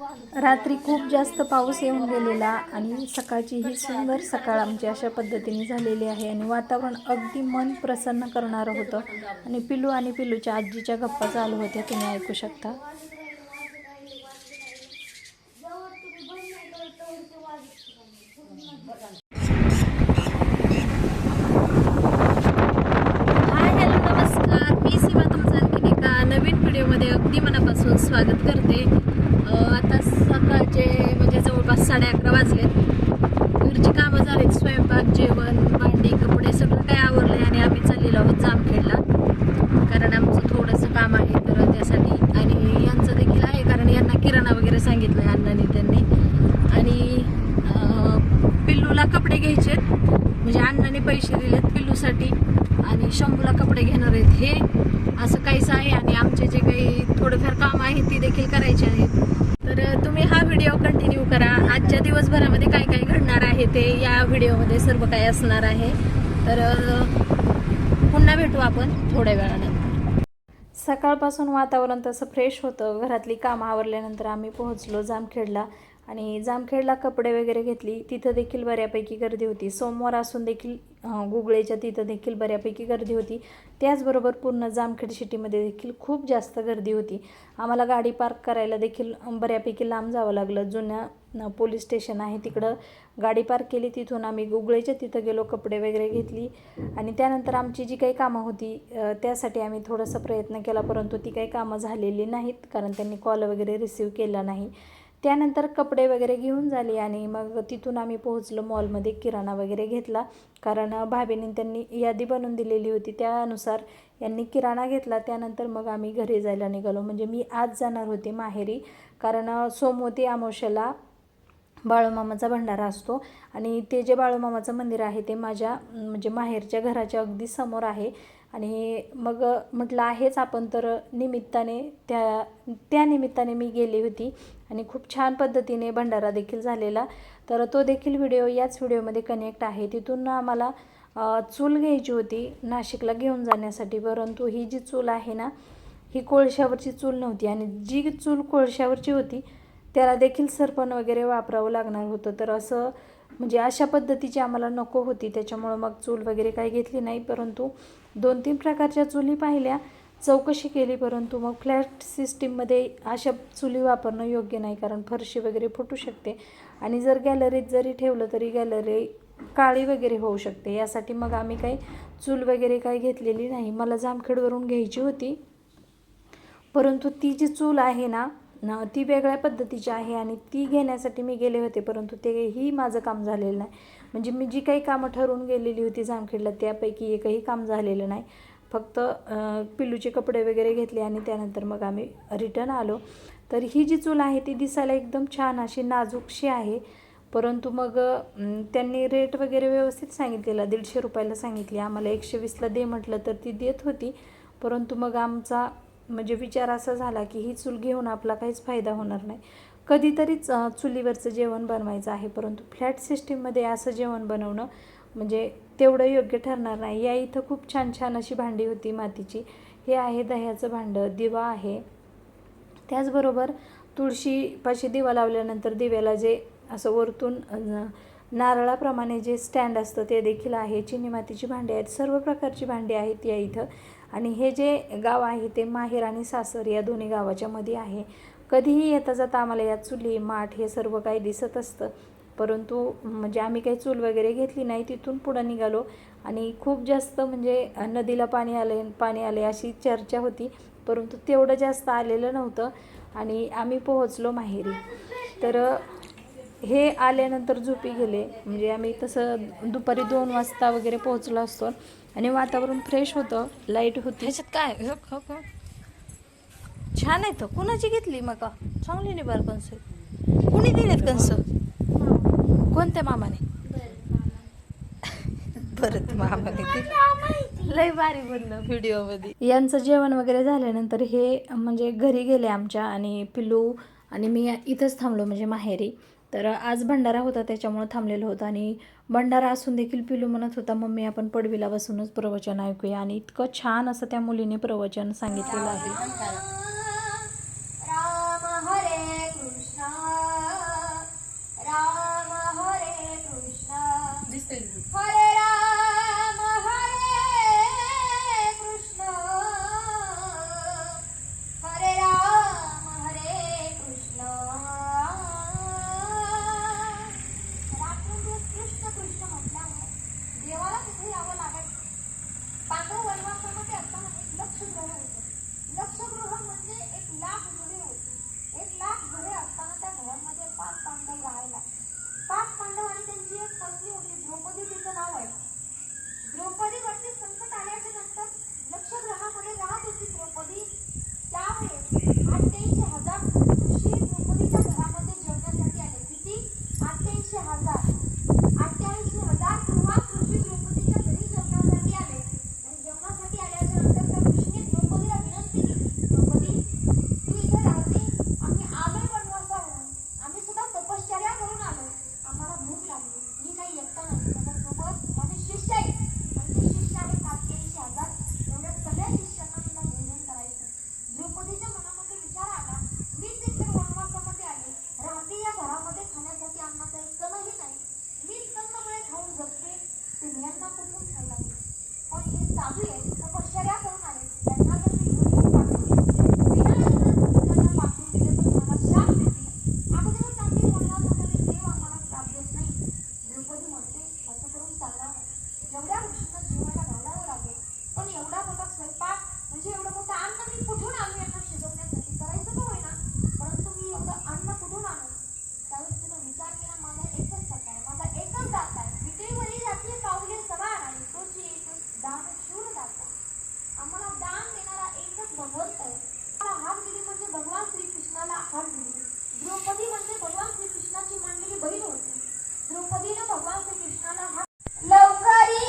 रात्री खूप जास्त पाऊस येऊन गेलेला आणि सकाळची ही सुंदर सकाळ आमची अशा पद्धतीने झालेली आहे आणि वातावरण अगदी मन प्रसन्न करणारं होतं. आणि पिलू आणि पिलूच्या आजीच्या गप्पा चालू होत्या तुम्ही ऐकू शकता. अकरा वाजलेत घरची कामं झालीत स्वयंपाक जेवण भांडी कपडे सगळं काय आवरलंय आणि आम्ही चाललेलो आहोत जामखेडला. कारण आमचं थोडंसं काम आहे तर त्यासाठी आणि यांचं देखील आहे कारण यांना किराणा वगैरे सांगितलं आहे अण्णांनी त्यांनी. आणि पिल्लूला कपडे घ्यायचे म्हणजे अण्णाने पैसे दिलेत पिल्लूसाठी आणि शंभूला कपडे घेणार आहेत. हे असं काहीच आहे आणि आमचे जे काही थोडेफार काम आहे ती देखील करायचे आहेत. तर तुम्ही हा व्हिडिओ कंटिन्यू करा. आजच्या दिवसभरामध्ये काय काय घडणार आहे ते या व्हिडिओमध्ये सर्व काही असणार आहे. तर पुन्हा भेटू आपण थोड्या वेळानंतर. सकाळपासून वातावरण तसं फ्रेश होतं. घरातली कामं आवरल्यानंतर आम्ही पोहोचलो जामखेडला आणि जामखेडला कपडे वगैरे घेतली. तिथं देखील बऱ्यापैकी गर्दी होती. सोमवार असून देखील गुगळेच्या तिथं देखील बऱ्यापैकी गर्दी होती. त्याचबरोबर पूर्ण जामखेड सिटीमध्ये देखील खूप जास्त गर्दी होती. आम्हाला गाडी पार्क करायला देखील बऱ्यापैकी लांब जावं लागलं. जुन्या पोलीस स्टेशन आहे तिकडं. गाडी पार्क केली तिथून आम्ही गुगळेच्या तिथं गेलो कपडे वगैरे घेतली. आणि त्यानंतर आमची जी काही कामं होती त्यासाठी आम्ही थोडासा प्रयत्न केला परंतु ती काही कामं झालेली नाहीत कारण त्यांनी कॉल वगैरे रिसीव केला नाही. त्यानंतर कपडे वगैरे घेऊन झाले आणि मग तिथून आम्ही पोहोचलो मॉलमध्ये किराणा वगैरे घेतला. कारण अ, भाभीने त्यांनी यादी बनवून दिलेली होती. त्यानुसार यांनी किराणा घेतला. त्यानंतर मग आम्ही घरी जायला निघालो. म्हणजे मी आज जाणार होते माहेरी. कारण सोमवती अमावस्याला बाळूमामाचा भंडारा असतो. आणि ते जे बाळूमामाचं मंदिर आहे ते माझ्या म्हणजे माहेरच्या घराच्या अगदी समोर आहे. आणि मग म्हटलं आहेच आपण तर निमित्ताने त्या त्या निमित्ताने मी गेली होती. आणि खूप छान पद्धतीने भंडारा देखील झालेला. तर तो देखील व्हिडिओ याच व्हिडिओमध्ये कनेक्ट आहे. तिथून आम्हाला चूल घ्यायची होती नाशिकला घेऊन जाण्यासाठी. परंतु ही जी चूल आहे ना ही कोळशावरची चूल नव्हती. आणि जी चूल कोळशावरची होती त्याला देखील सरपण वगैरे वापरावं लागणार होतं. तर असं म्हणजे अशा पद्धतीची आम्हाला नको होती. त्याच्यामुळं मग चूल वगैरे काही घेतली नाही. परंतु दोन तीन प्रकारच्या चुली पाहिल्या. चौकशी केली परंतु मग फ्लॅट सिस्टीममध्ये अशा चुली वापरणं योग्य नाही कारण फरशी वगैरे फुटू शकते. आणि जर गॅलरीत जरी ठेवलं तरी गॅलरी काळी वगैरे होऊ शकते. यासाठी मग आम्ही काही चूल वगैरे काही घेतलेली नाही. मला जामखेडवरून घ्यायची होती. परंतु ती जी चूल आहे ना न ती वेगळ्या पद्धतीची आहे आणि ती घेण्यासाठी मी गेले होते परंतु तेही माझं काम झालेलं नाही. म्हणजे मी जी काही कामं ठरवून गेलेली होती जामखेडला त्यापैकी एकही काम झालेलं नाही. फक्त पिल्लूचे कपडे वगैरे घेतले आणि त्यानंतर मग आम्ही रिटर्न आलो. तर ही जी चूल आहे ती दिसायला एकदम छान अशी नाजूकशी आहे. परंतु मग त्यांनी रेट वगैरे व्यवस्थित सांगितलेला दीडशे रुपयाला सांगितली. आम्हाला एकशे वीसला दे म्हटलं तर ती देत होती. परंतु मग आमचा म्हणजे विचार असा झाला की ही चूल घेऊन आपला काहीच फायदा होणार नाही. कधीतरीच चुलीवरचं जेवण बनवायचं आहे. परंतु फ्लॅट सिस्टीममध्ये असं जेवण बनवणं म्हणजे तेवढं योग्य ठरणार नाही. या इथं खूप छान छान अशी भांडी होती मातीची. हे आहे दह्याचं भांडं दिवा आहे. त्याचबरोबर तुळशीपाशी दिवा लावल्यानंतर दिव्याला जे असं वरतून नारळाप्रमाणे जे स्टँड असतं ते देखील आहे. चिनी मातीची भांडी आहेत. सर्व प्रकारची भांडी आहेत या इथं. आणि हे जे गाव आहे ते माहेर आणि सासर या दोन्ही गावाच्या मध्ये आहे. कधीही येता जाता आम्हाला या चुली माठ हे सर्व काही दिसत असतं. परंतु म्हणजे आम्ही काही चूल वगैरे घेतली नाही तिथून पुढं निघालो. आणि खूप जास्त म्हणजे नदीला पाणी आले पाणी आले अशी चर्चा होती. परंतु तेवढं जास्त आलेलं नव्हतं आणि आम्ही पोहोचलो माहेरी. तर हे आल्यानंतर झोपी गेले. म्हणजे आम्ही तसं दुपारी दोन वाजता वगैरे पोहोचलो असतो. आणि वातावरण फ्रेश होतं लाइट होती. ह्याच्यात काय? हो, छान आहे तर. कुणाची घेतली मग चांगली नाही बरं कंस कुणी दिलेत कंस कोणत्या मामाने? परत मामाने. लय भारी बनलं व्हिडिओमध्ये. यांचं जेवण वगैरे झाल्यानंतर हे म्हणजे घरी गेले आमच्या आणि पिल्लू आणि मी इथंच थांबलो म्हणजे माहेरी. तर आज भंडारा होता त्याच्यामुळं थांबलेलं होतं. आणि भंडारा असून देखील पिलू म्हणत होता मम्मी आपण पडवीला बसूनच प्रवचन ऐकूया. आणि इतकं छान असं त्या मुलीने प्रवचन सांगितलेलं आहे. एक लाख घरे असताना त्या घरामध्ये पाच पांडव राहायला. पाच पांडव आणि त्यांची एक पत्नी होती द्रौपदी तिचं नाव आहे. द्रौपदी वरती संकट आल्याच्यानंतर लक्षग्रहामध्ये राहत होती द्रौपदी. त्यावेळेस आणि जगते तुम्ही यांना कुठून ठेवला पण हे चालू आहे तपश्चर्या करून आले त्यांना जर मी घरी पाठवले विना त्यांना पाठवून दिले तर मला शाप देतील अगोदरच आम्ही वनवासामध्ये देव आम्हाला श्राप देत नाही द्रौपदी म्हणते असं करून चालणार नाही एवढ्या ऋषींना जेवायला घालावं लागेल पण एवढा मोठा स्वयंपाक म्हणजे एवढं मोठं अन्न मी कुठून आणू यांना शिजवण्यासाठी करायचं तर होईना परंतु मी एवढं अन्न कुठून आणू त्यावेळेस तिने विचार केला माझा एकच सत्ता आहे माझा एकच दात आहे विटेवरी जाती पावले सवार आणि तोची एक दान शूर दाता आम्हाला दान देणारा एकच भगवंत आहे मला हात दिली म्हणजे भगवान श्रीकृष्णाला हात दिली द्रौपदी म्हणजे भगवान श्रीकृष्णाची मांडलेली बहीण होती द्रौपदीनं भगवान श्रीकृष्णाला हात लवकरी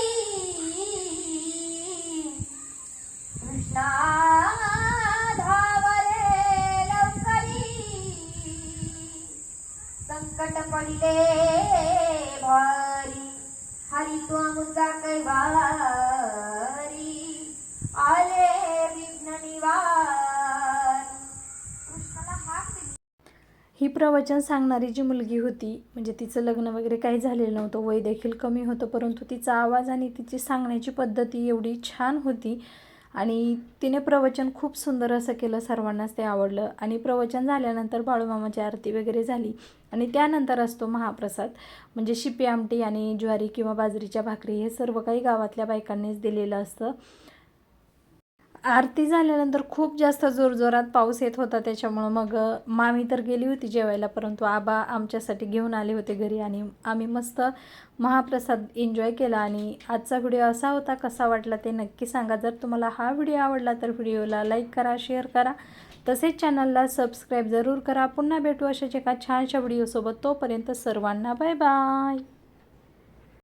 कृष्णा धावरे लवकरी संकट पडले भारी. हरी तू कैवारी आले विघ्न निवार. ही प्रवचन सांगणारी जी मुलगी होती म्हणजे तिचं लग्न वगैरे काही झालेलं नव्हतं वय देखील कमी होतं परंतु तिचा आवाज आणि तिची सांगण्याची पद्धती एवढी छान होती आणि तिने प्रवचन खूप सुंदर असं केलं सर्वांनाच ते आवडलं. आणि प्रवचन झाल्यानंतर बाळूमामाची आरती वगैरे झाली. आणि त्यानंतर असतो महाप्रसाद. म्हणजे शिपी आमटी आणि ज्वारी किंवा बाजरीच्या भाकरी हे सर्व काही गावातल्या बायकांनीच दिलेलं असतं. आरती झाल्यानंतर खूप जास्त जोरजोरात पाऊस येत होता त्याच्यामुळं मग मामी तर गेली होती जेवायला परंतु आबा आमच्यासाठी घेऊन आले होते घरी आणि आम्ही मस्त महाप्रसाद एन्जॉय केला आणि आजचा व्हिडिओ असा होता कसा वाटला ते नक्की सांगा. जर तुम्हाला हा व्हिडिओ आवडला तर व्हिडिओला लाईक करा शेअर करा. तसेच चॅनलला सबस्क्राईब जरूर करा. पुन्हा भेटू अशाच एका छानशा व्हिडिओसोबत तोपर्यंत सर्वांना बाय बाय